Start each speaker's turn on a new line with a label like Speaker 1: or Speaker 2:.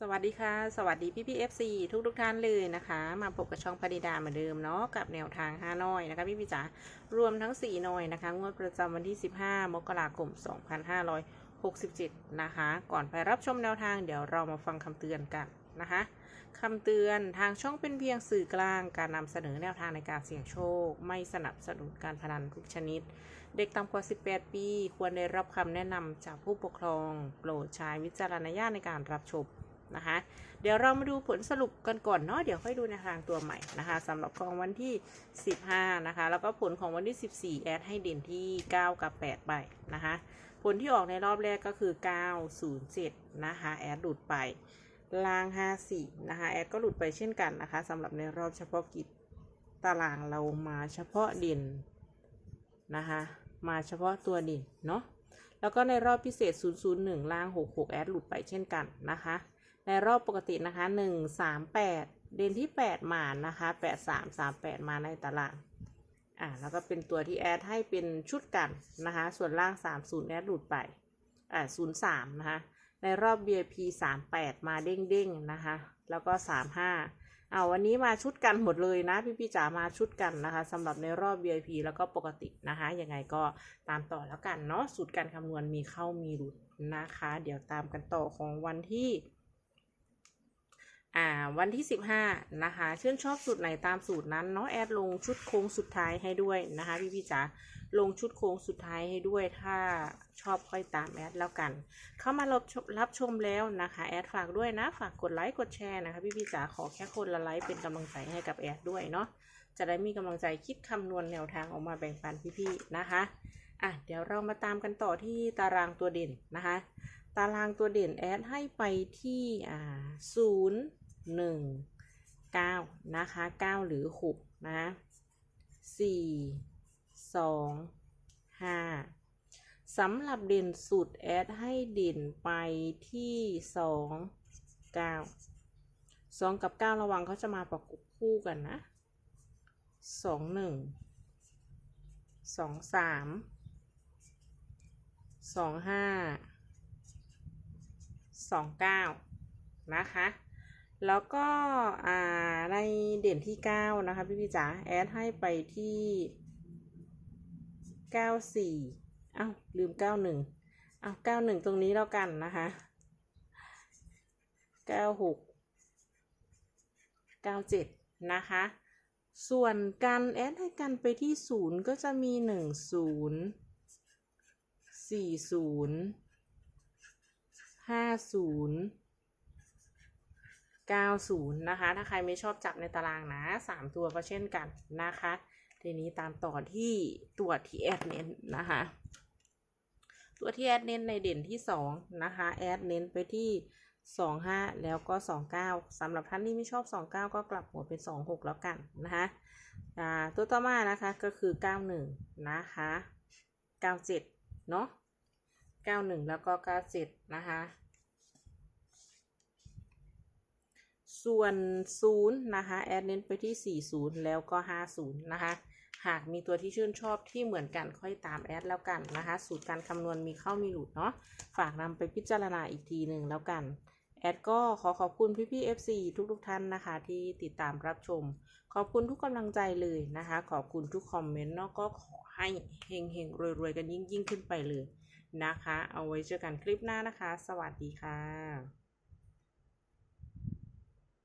Speaker 1: สวัสดีค่ะ สวัสดีพี่พี่เอฟซีทุกทุกท่านเลยนะคะ มาพบกับช่องปริดาเหมือนเดิมเนาะกับแนวทาง5น้อยนะคะ พี่พี่จ๋ารวมทั้ง4น้อยนะคะ งวดประจำวันที่ 15 มกราคม 2567 นะคะ ก่อนไปรับชมแนวทางเดี๋ยวเรามาฟังคำเตือนกันนะคะคำเตือนทางช่องเป็นเพียงสื่อกลางการนำเสนอแนวทางในการเสี่ยงโชค ไม่สนับสนุนการพนันทุกชนิด เด็กต่ำกว่า 18 ปี ควรได้รับคำแนะนำจากผู้ปกครอง โปรดใช้วิจารณญาณในการรับชม นะคะ เดี๋ยวเรามาดูผลสรุปกันก่อนเนาะเดี๋ยวค่อยดูในทางตัวใหม่นะคะสำหรับของวันที่ 15 นะคะ แล้วก็ผลของวันที่ 14 แอดให้เด่นที่ 9 กับ8ไปนะคะ ผลที่ออกในรอบแรกก็คือ 907 นะคะ แอดหลุดไปลาง 54 นะคะ แอดก็หลุดไปเช่นกันนะคะสำหรับในรอบเฉพาะกิจตารางเรามาเฉพาะเด่นนะคะมาเฉพาะตัวเด่นเนาะแล้วก็ในรอบพิเศษ 001 ล่าง 66 แอดหลุดไปเช่นกันนะคะ ในรอบปกตินะคะ1 3 8เด่นที่8มานะคะ8 3 3 8มาในตารางอ่าแล้วก็เป็นตัวที่แอดให้เป็นชุดกันนะคะ ส่วนล่าง30แอดหลุดไปอ่า03นะคะ ในรอบ VIP 38มาเด้งๆนะคะ แล้วก็35เอาวันนี้มาชุดกันหมดเลยนะ พี่พี่จ๋ามาชุดกันนะคะสำหรับในรอบ VIP แล้วก็ปกตินะคะยังไงก็ตามต่อแล้วกันเนาะสูตรการคำนวณมีเข้ามีหลุดนะคะ เดี๋ยวตามกันต่อของวันที่ อ่าวันที่ 15 นะคะชื่นชอบสูตรไหนตามสูตรนั้นเนาะแอดลงชุดโค้งสุดท้ายให้ด้วยนะคะพี่พี่จ๋าลงชุดโค้งสุดท้ายให้ด้วยถ้าชอบค่อยตามแอดแล้วกัน เข้ามารับรับชมแล้วนะคะแอดฝากด้วยนะฝากกดไลค์กดแชร์นะคะพี่พี่จ๋าขอแค่คนละไลค์เป็นกำลังใจให้กับแอดด้วยเนาะจะได้มีกำลังใจคิดคำนวณแนวทางออกมาแบ่งปันพี่ๆนะคะอะเดี๋ยวเรามาตามกันต่อที่ตารางตัวเด่นนะคะ ตารางตัวเด่นแอดให้ไปที่อ่าศูนย์ หนึ่งเก้านะคะเก้าหรือหกนะสี่สองห้าสำหรับเด่นสุดแอดให้เด่นไปที่สองเก้าสองกับเก้าระวังเขาจะมาประกบคู่กันนะสองหนึ่งสองสามสองห้าสองเก้านะคะ แล้วก็ในเด่นที่ 9 นะคะ พี่พี่จ๋าแอดให้ไปที่ 94 อ้าว ลืม 91อ้าว 91 ตรงนี้แล้วกันนะคะ 96 97 นะคะ ส่วนกันแอดให้กันไปที่ 0 ก็จะมี 10 40 50 90 นะคะ ถ้าใครไม่ชอบจับในตารางนะ 3 ตัวก็เช่นกันนะคะ ทีนี้ตามต่อที่ตัวที่แอดเน้นนะคะ ตัวที่แอดเน้นในเด่นที่ 2 นะคะ แอดเน้นไปที่ 25 แล้วก็ 29สำหรับท่านที่ไม่ชอบ 29 ก็กลับหัวเป็น 26 แล้วกันนะคะอ่าตัวต่อมานะคะก็คือ 91 นะคะ 97 เนาะ91 แล้วก็ 97 นะคะ ส่วน0นะคะแอดเน้นไปที่ 40 แล้วก็ 50 นะคะ หากมีตัวที่ชื่นชอบที่เหมือนกันค่อยตามแอดแล้วกันนะคะ สูตรการคำนวณมีเข้ามีหลุดเนาะฝากนำไปพิจารณาอีกทีหนึ่งแล้วกันแอดก็ขอขอบคุณพี่ๆ FC ทุกๆท่านนะคะ ที่ติดตามรับชม ขอบคุณทุกกำลังใจเลยนะคะ ขอบคุณทุกคอมเมนต์เนาะก็ขอให้เฮงๆรวยๆกันยิ่งๆขึ้นไปเลยนะคะ เอาไว้เจอกันคลิปหน้านะคะ สวัสดีค่ะ